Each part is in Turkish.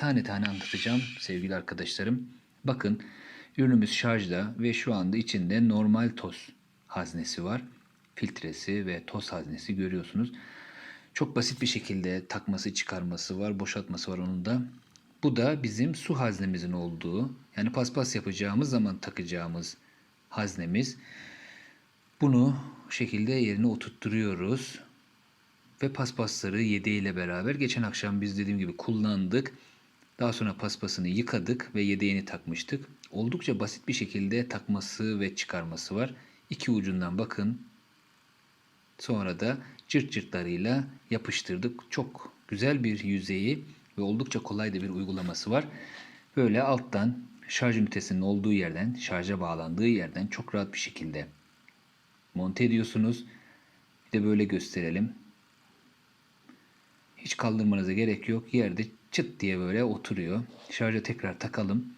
tane tane anlatacağım sevgili arkadaşlarım. Bakın ürünümüz şarjda ve şu anda içinde normal toz haznesi var. Filtresi ve toz haznesi görüyorsunuz. Çok basit bir şekilde takması, çıkarması var, boşaltması var onun da. Bu da bizim su haznemizin olduğu, yani paspas yapacağımız zaman takacağımız haznemiz. Bunu bu şekilde yerine oturtturuyoruz. Ve paspasları yedeğiyle beraber geçen akşam biz dediğim gibi kullandık. Daha sonra paspasını yıkadık ve yedeğini takmıştık. Oldukça basit bir şekilde takması ve çıkarması var. İki ucundan bakın. Sonra da cırt cırtlarıyla yapıştırdık. Çok güzel bir yüzeyi ve oldukça kolay da bir uygulaması var. Böyle alttan şarj ünitesinin olduğu yerden, şarja bağlandığı yerden çok rahat bir şekilde monte ediyorsunuz. Bir de böyle gösterelim. Hiç kaldırmanıza gerek yok. Yerde çıt diye böyle oturuyor. Şarja tekrar takalım.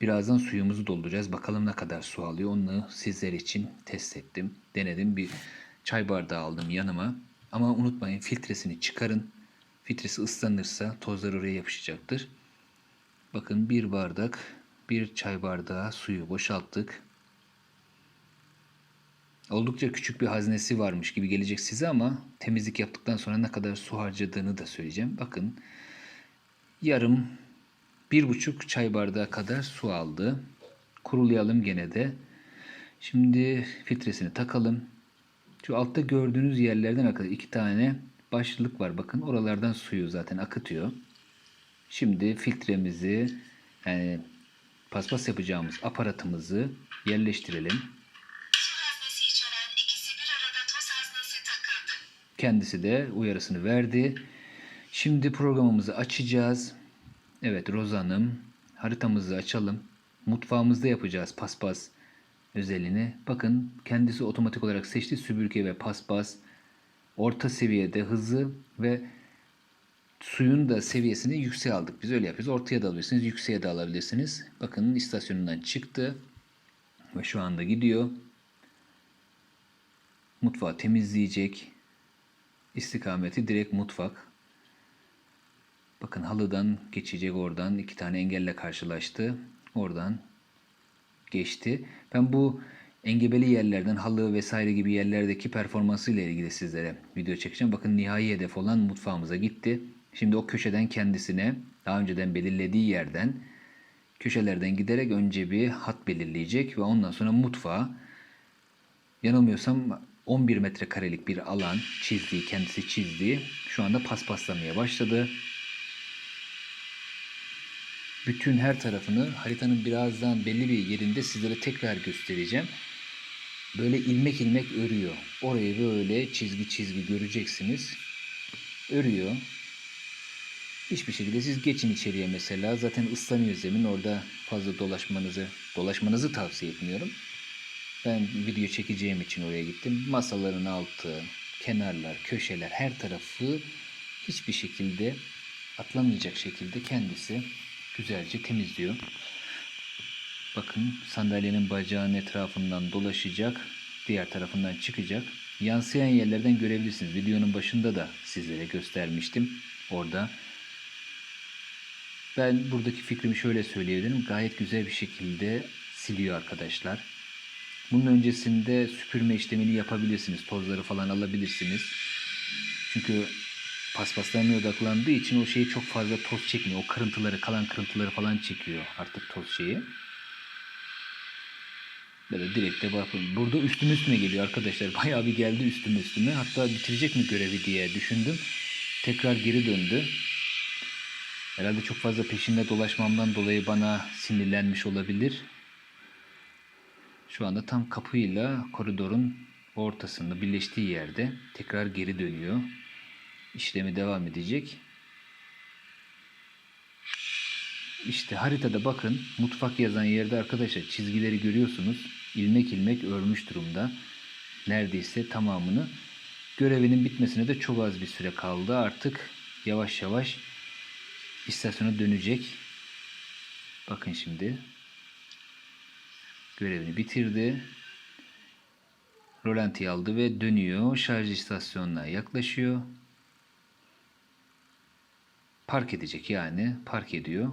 Birazdan suyumuzu dolduracağız. Bakalım ne kadar su alıyor. Onu sizler için test ettim. Denedim. Bir çay bardağı aldım yanıma. Ama unutmayın filtresini çıkarın. Filtresi ıslanırsa tozlar oraya yapışacaktır. Bakın bir bardak, bir çay bardağı suyu boşalttık. Oldukça küçük bir haznesi varmış gibi gelecek size ama temizlik yaptıktan sonra ne kadar su harcadığını da söyleyeceğim. Bakın yarım bir buçuk çay bardağı kadar su aldı. Kurulayalım gene de. Şimdi filtresini takalım. Şu altta gördüğünüz yerlerden akıtıyor. iki tane başlık var. Bakın oralardan suyu zaten akıtıyor. Şimdi filtremizi yani paspas yapacağımız aparatımızı yerleştirelim. Kendisi de uyarısını verdi. Şimdi programımızı açacağız. Evet Rozan'ım haritamızı açalım. Mutfağımızda yapacağız paspas özelliğini. Bakın kendisi otomatik olarak seçti süpürge ve paspas. Orta seviyede hızı ve suyun da seviyesini yükseğe aldık. Biz öyle yapıyoruz. Ortaya da alabilirsiniz, yükseğe de alabilirsiniz. Bakın istasyonundan çıktı ve şu anda gidiyor. Mutfağı temizleyecek. İstikameti direkt mutfak. Bakın halıdan geçecek oradan. iki tane engelle karşılaştı. Oradan geçti. Ben bu engebeli yerlerden halı vesaire gibi yerlerdeki performansı ile ilgili sizlere video çekeceğim. Bakın nihai hedef olan mutfağımıza gitti. Şimdi o köşeden kendisine daha önceden belirlediği yerden köşelerden giderek önce bir hat belirleyecek ve ondan sonra mutfağa yanılmıyorsam 11 metrekarelik bir alan çizdiği, kendisi çizdiği şu anda paspaslamaya başladı. Bütün her tarafını haritanın birazdan belli bir yerinde sizlere tekrar göstereceğim. Böyle ilmek ilmek örüyor. Orayı böyle çizgi çizgi göreceksiniz. Örüyor. Hiçbir şekilde siz geçin içeriye mesela. Zaten ıslanıyor zemin. Orada fazla dolaşmanızı dolaşmanızı tavsiye etmiyorum. Ben video çekeceğim için oraya gittim. Masaların altı, kenarlar, köşeler her tarafı hiçbir şekilde atlamayacak şekilde kendisi güzelce temizliyor. Bakın sandalyenin bacağının etrafından dolaşacak. Diğer tarafından çıkacak. Yansıyan yerlerden görebilirsiniz. Videonun başında da sizlere göstermiştim. Orada ben buradaki fikrimi şöyle söyleyebilirim. Gayet güzel bir şekilde siliyor arkadaşlar. Bunun öncesinde süpürme işlemini yapabilirsiniz. Tozları falan alabilirsiniz. Çünkü paspaslarına odaklandığı için o şeyi çok fazla toz çekmiyor. O kırıntıları, kalan kırıntıları falan çekiyor artık toz şeyi. Böyle direkt de bakın. Burada üstüme üstüme geliyor arkadaşlar. Bayağı bir geldi üstüme üstüme. Hatta bitirecek mi görevi diye düşündüm. Tekrar geri döndü. Herhalde çok fazla peşinde dolaşmamdan dolayı bana sinirlenmiş olabilir. Şu anda tam kapıyla koridorun ortasında birleştiği yerde tekrar geri dönüyor. İşlemi devam edecek. İşte haritada bakın mutfak yazan yerde arkadaşlar çizgileri görüyorsunuz. İlmek ilmek örmüş durumda. Neredeyse tamamını. Görevinin bitmesine de çok az bir süre kaldı. Artık yavaş yavaş istasyona dönecek. Bakın şimdi. Görevini bitirdi. Rolantiyi aldı ve dönüyor. Şarj istasyonuna yaklaşıyor. Park edecek yani park ediyor.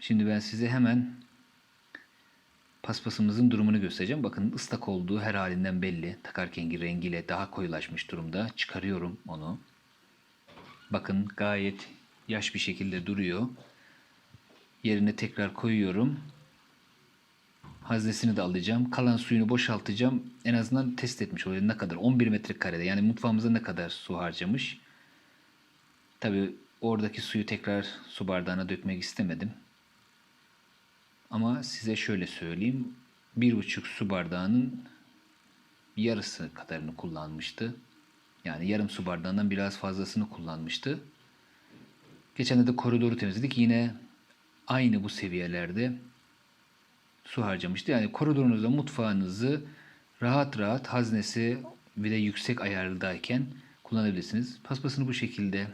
Şimdi ben size hemen paspasımızın durumunu göstereceğim. Bakın ıslak olduğu her halinden belli. Takarkenki rengiyle daha koyulaşmış durumda. Çıkarıyorum onu. Bakın gayet yaş bir şekilde duruyor. Yerine tekrar koyuyorum. Haznesini de alacağım. Kalan suyunu boşaltacağım. En azından test etmiş oluyor. Ne kadar? 11 metrekarede. Yani mutfağımıza ne kadar su harcamış. Tabi oradaki suyu tekrar su bardağına dökmek istemedim. Ama size şöyle söyleyeyim. Bir buçuk su bardağının yarısı kadarını kullanmıştı. Yani yarım su bardağından biraz fazlasını kullanmıştı. Geçen de koridoru temizledik. Yine aynı bu seviyelerde su harcamıştı. Yani koridorunuzda mutfağınızı rahat rahat haznesi bir de yüksek ayarlıdayken kullanabilirsiniz. Paspasını bu şekilde